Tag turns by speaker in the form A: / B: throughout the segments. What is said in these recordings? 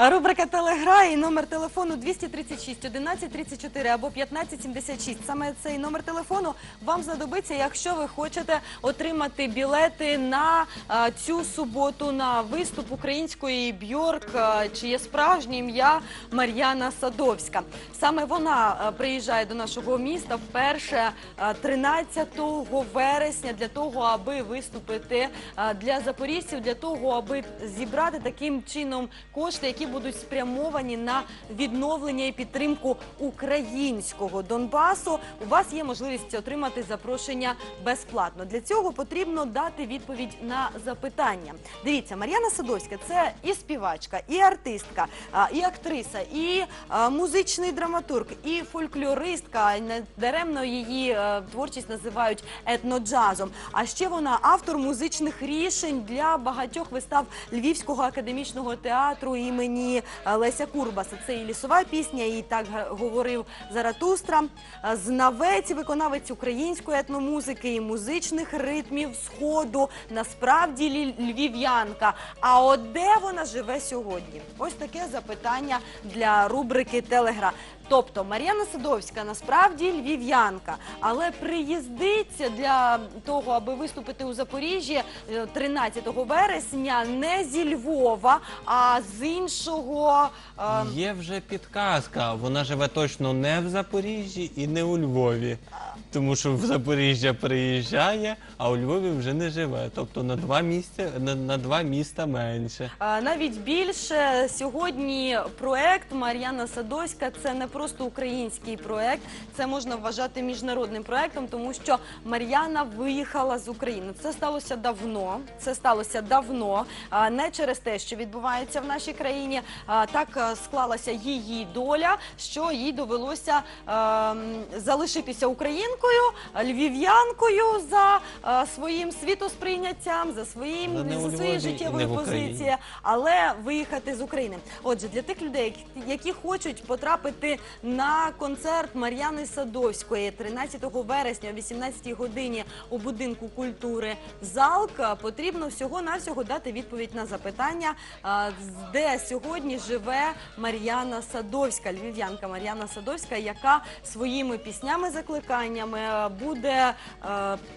A: Рубрика Телегра і номер телефону 236 11 34 або 15 76. Саме цей номер телефону вам знадобиться, якщо ви хочете отримати білети на цю суботу на виступ української Бьорк, а, чиє справжнє ім'я Мар'яна Садовська. Саме вона а, приїжджає до нашого міста вперше а, 13 вересня для того, аби виступити для запоріжців, для того, аби зібрати таким чином кошти, які будуть спрямовані на відновлення і підтримку українського Донбасу. У вас є можливість отримати запрошення безплатно. Для цього потрібно дати відповідь на запитання. Дивіться, Мар'яна Садовська це і співачка, і артистка, і актриса, і музичний драматург, і фольклористка. І Не даремно її е, творчість називають етноджазом. А ще вона автор музичних рішень для багатьох вистав Львівського академічного театру імені е, Леся Курбаса. Це і лісова пісня, і так говорив Заратустра. Знавець виконавець української етномузики і музичних ритмів сходу. Насправді львів'янка. А от де вона живе сьогодні? Ось таке запитання для рубрики Телегра. Тобто Мар'яна Садовська насправді львів'янка, але приїздиться для того, аби виступити у Запоріжжі е, 13 вересня не зі Львова, а з іншого. е,
B: Є вже підказка. Вона живе точно не в Запоріжжі і не у Львові. Тому що в Запоріжжя приїжджає, а у Львові вже не живе. Тобто на два місця на, на два міста менше.
A: А, Навіть більше сьогодні проект Мар'яна Садоська це не просто український проект, це можна вважати міжнародним проектом, тому що Мар'яна виїхала з України. Це сталося давно. Це сталося давно, не через те, що відбувається в нашій країні. Так склалася її доля, що їй довелося залишитися українкою, львів'янкою за своїм світосприйняттям, за своїм за своєю життєвою позицією але виїхати з України. Отже, для тих людей, які хочуть потрапити на концерт Мар'яни Садовської 13 вересня о 18 годині у будинку культури Залка, потрібно всього навсього дати відповідь на запитання, де сьогодні живе Мар'яна Садовська, львів'янка Мар'яна Садовська, яка своїми піснями, закликаннями буде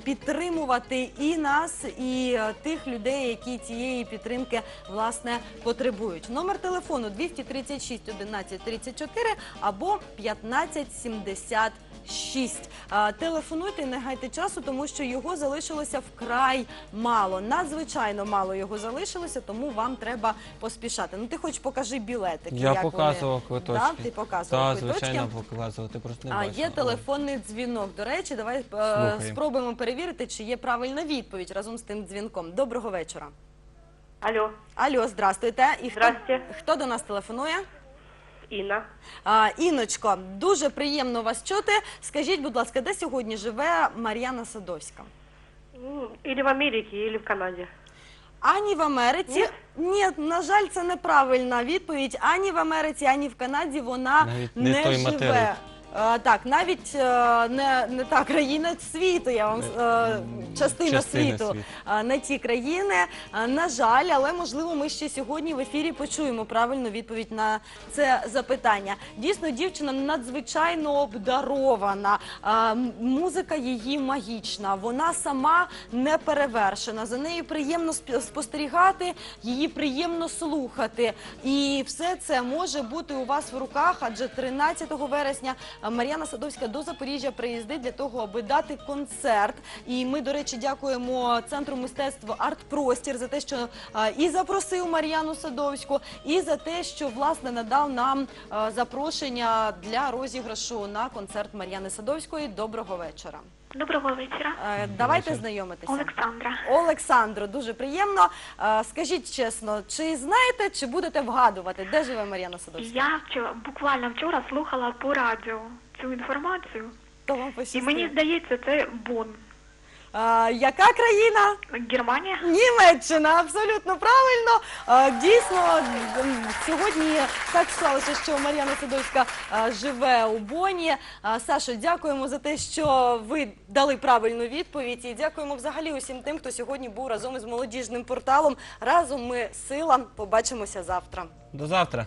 A: підтримувати і нас, і тих людей, які цієї підтримки власне потребують. Номер телефону 236 11 34 або 15 76. Е, Телефонуйте, не гайте часу, тому що його залишилося вкрай мало. Надзвичайно мало його залишилося, тому вам треба поспішати. Ну ти хоч покажи білетики.
B: Я
A: як
B: показував
A: вони...
B: квиточки.
A: Да, ти показував
B: Так,
A: квиточки.
B: звичайно, показував. Ти просто не
A: А
B: бачила.
A: є телефонний дзвінок. До речі, давай е, спробуємо перевірити, чи є правильна відповідь разом з тим дзвінком. Доброго вечора.
C: Алло,
A: Алло, здрастуйте. І хто,
C: Здрасте.
A: хто до нас телефонує?
C: Інна.
A: А, Іночко, дуже приємно вас чути. Скажіть, будь ласка, де сьогодні живе Мар'яна Садовська?
C: Ну, Или в Америке, или в Канаде.
A: Ані в Америці.
C: Ні?
A: Ні, на жаль, це неправильна відповідь. Ані в Америці, ані в Канаді вона
B: Навіть не
A: не
B: той
A: живе.
B: материк.
A: Е, так, навіть е, не, не та країна світу, я вам е, частина,
B: Частина
A: світу,
B: світу.
A: е, не ті країни. Е, на жаль, але можливо, ми ще сьогодні в ефірі почуємо правильну відповідь на це запитання. Дійсно, дівчина надзвичайно обдарована. Е, м- музика її магічна. Вона сама не перевершена. За нею приємно сп- спостерігати, її приємно слухати. І все це може бути у вас в руках, адже 13 вересня Мар'яна Садовська до Запоріжжя приїздить для того, аби дати концерт. І ми, до речі, дякуємо центру мистецтва Артпростір за те, що і запросив Мар'яну Садовську, і за те, що власне надав нам запрошення для розіграшу на концерт Мар'яни Садовської. Доброго вечора.
D: Доброго вечора.
A: Е, Давайте знайомитися.
D: Олександра.
A: Олександро, дуже приємно. Е, Скажіть чесно, чи знаєте, чи будете вгадувати, де живе Мар'яна Садовська?
D: Я вчора буквально вчора слухала по радіо цю інформацію,
A: То вам
D: і
A: пощастило.
D: мені здається, це Бон.
A: А, яка країна?
D: Германия.
A: Німеччина, абсолютно правильно. Дійсно, м, сьогодні так склалося, що Мар'яна Садовська живе у Боні. Е, Сашо, дякуємо за те, що ви дали правильну відповідь. І дякуємо взагалі усім тим, хто сьогодні був разом із молодіжним порталом. Разом ми сила. Побачимося завтра.
B: До завтра.